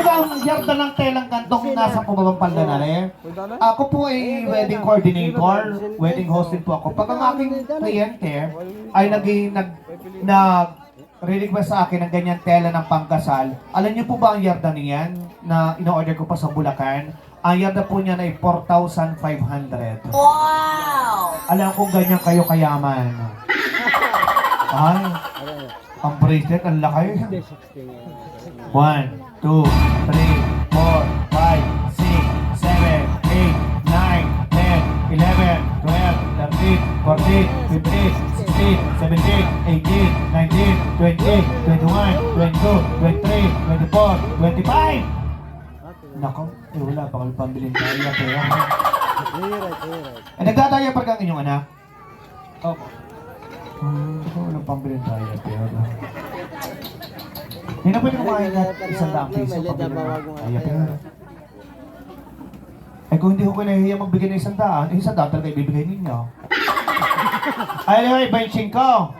po ba ang yarda ng telang gantong nasa pababang palda na rin? Ako po ay wedding coordinator, wedding host din po ako. Pag ang aking kliyente ay nag, nag, nag re-request sa akin ng ganyan tela ng pangkasal, alam niyo po ba ang yarda niyan na ino-order ko pa sa Bulacan? Ang yarda po niya ay 4,500. Wow! Alam kong ganyan kayo kayaman. Ay, ang bracelet, ang laki. 1, 2, 3, 4, 5, 6, 7, 8, 9, 10, 11, 12, 13, 14, 15, 16, 17, 18, 19, 20, 21, 22, 23, 24, 25. Nako, eh wala pa kami pambilin tayo na pera. Eh, nagdadaya pa kang inyong anak? Opo. Hmm, ako walang pambilin tayo na. Hindi na pwede kumain na isang daang piso pambilin tayo pera. Eh kung hindi ko kinahiya magbigay ng isang daan, eh isang daan talaga ibibigay ninyo. Ay, anyway, benching ko.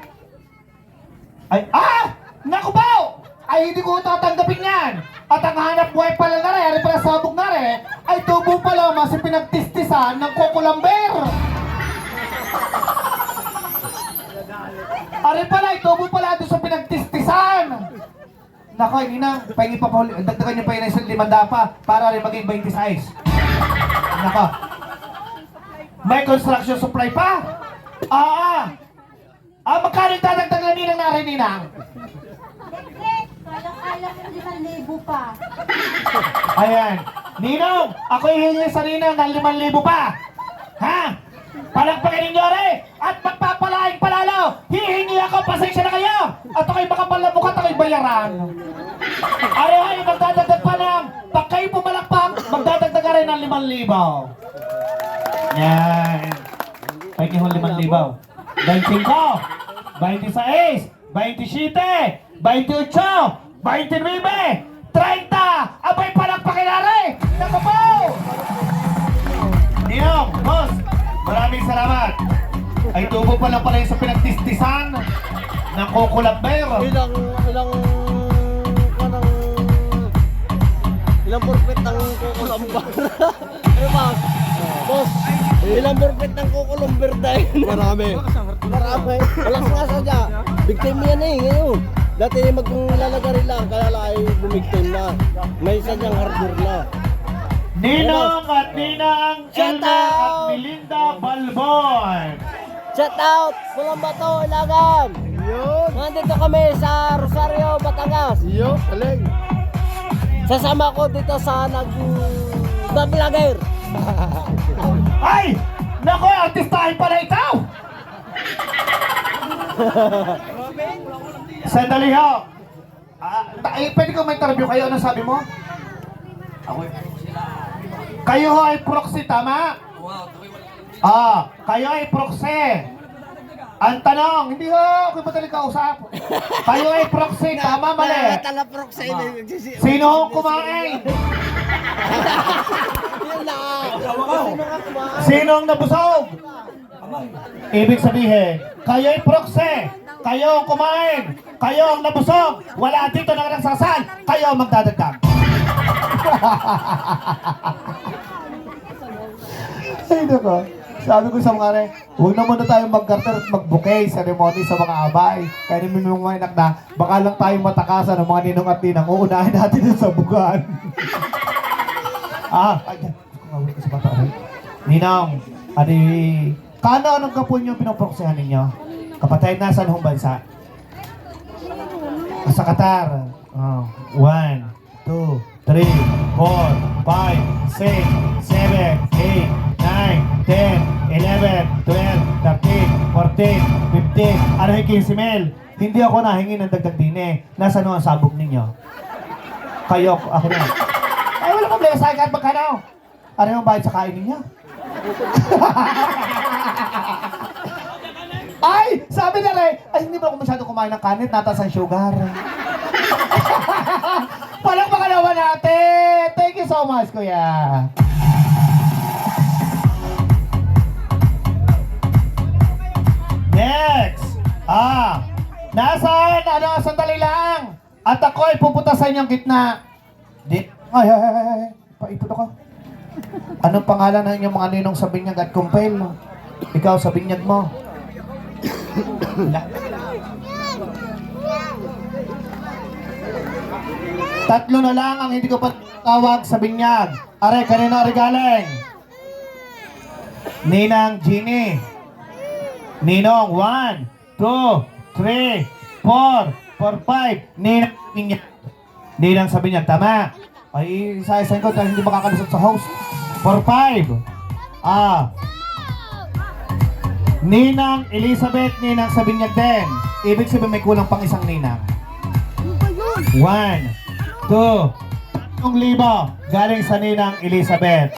Ay, ah! Naku ba? Ay, hindi ko tatanggapin yan. At ang hanap buhay pala na rin, pala sabog na rin, ay tubo pala mas pinagtistisan ng kukulamber. Ari pala, ay tubo pala doon sa pinagtistisan. Nako, na, pahingi pa pa, dagdagan niyo pa yun ng isang limanda pa para rin maging 26. Nako. May construction supply pa? Ah, ah. Ah, magkano yung dadagdag na ninang narin ninang? Kaya-kaya ko limang libo pa. Ayan. Ninong, ako hihingi sa ninang ng 5,000 pa. Ha? Palagpagan ninyo rin. At magpapalaing palalo. Hihingi ako, pasensya na kayo. At ako'y makapal na mukha at ako'y bayaran. Arehay, magdadagdag pa ng, pag kayo pumalakpak, magdadagdag ka rin ng 5,000. Yan. Pwede ho 5,000. 25, 26, 27, 28, 29, 30! Abay, palakpakin na rin! Naku po! Ninong, boss, maraming salamat. Ay tubo pa lang pala yung sa pinagtistisan ng kukulabber. Ilang, ilang, kanang, ilang burpit ng kukulambar. ano ba? Boss, ilang burpit ng kukulambar dahil. Marami. Marami. Walang nga sadya. Victim yan eh, ngayon. Dati maglalagari lang, kaya lang ay bumigtim na. May sadyang hardware na. Ninong at Ninang Shout Elmer at out! Melinda Balbon. Shout out! Pulang Bato, Ilagan! Yun! Nandito kami sa Rosario, Batangas. Yun, galing. Sasama ko dito sa nag... Vlogger. Ay! Nako, artistahin pala ikaw! Sandali ho. Ah, eh, pwede ko may interview kayo. Ano sabi mo? Ako Kayo ho ay proxy, tama? Ah, kayo ay proxy. Ang tanong, hindi ho, ako ba talaga kausap? Kayo ay proxy, tama, mali. Talaprok sa ino. Sino ka kumain? Sino ang nabusog? Ibig sabihin, kayo ay proxy, kayo ang kumain, kayo ang nabusog, wala dito na nagsasal, kayo ang magdadagdag. Ay, nako. Sabi ko sa mga re, huwag na muna tayong mag-garter at mag-bouquet ceremony sa mga abay. Kaya namin mga inak na, baka lang tayong matakasan ng mga ninong at ninang. Uunahin natin yung sabugan. ah, ay, kumawin ko sa bata. Ay. Ninang, adi, kano anong kapon yung pinoproksehan ninyo? Kapatay na sa anong bansa? Sa Qatar. Oh, one, two, three, four, five, six, seven, eight, nine, ten, eleven, twelve, thirteen, fourteen, fifteen, ano yung 15 mil? Hindi ako nahingi ng dagdag din eh. Nasa ano ang sabog ninyo? Kayo, ako na. Ay, wala problema sa akin magkano. Ano yung bayad sa kain ninyo? Ay! Sabi na rin, ay hindi ba ako masyado kumain ng kanin, natas ang sugar. Palakpakan naman natin! Thank you so much, kuya. Next! Ah! Nasaan? Ano? Sandali lang! At ako ay pupunta sa inyong gitna. Di, Ay, ay, ay, ay. Paipot ako. Anong pangalan ng inyong mga ninong sa binyag at kumpel? Ikaw sa binyag mo. Tatlo na lang ang hindi ko pa tawag sa binyag. Are, kanino ari galing? Ninang Genie. Ninong, 1, 2, 3, 4, 4, 5. Ninang binyag. Ninang sa binyag, tama. Ay, isa-isahin ko dahil hindi makakalusot sa host. 4, 5. Ah. Ninang Elizabeth, Ninang sa binyag din. Ibig sabihin may kulang pang isang Ninang. One, two, tatlong libo galing sa Ninang Elizabeth.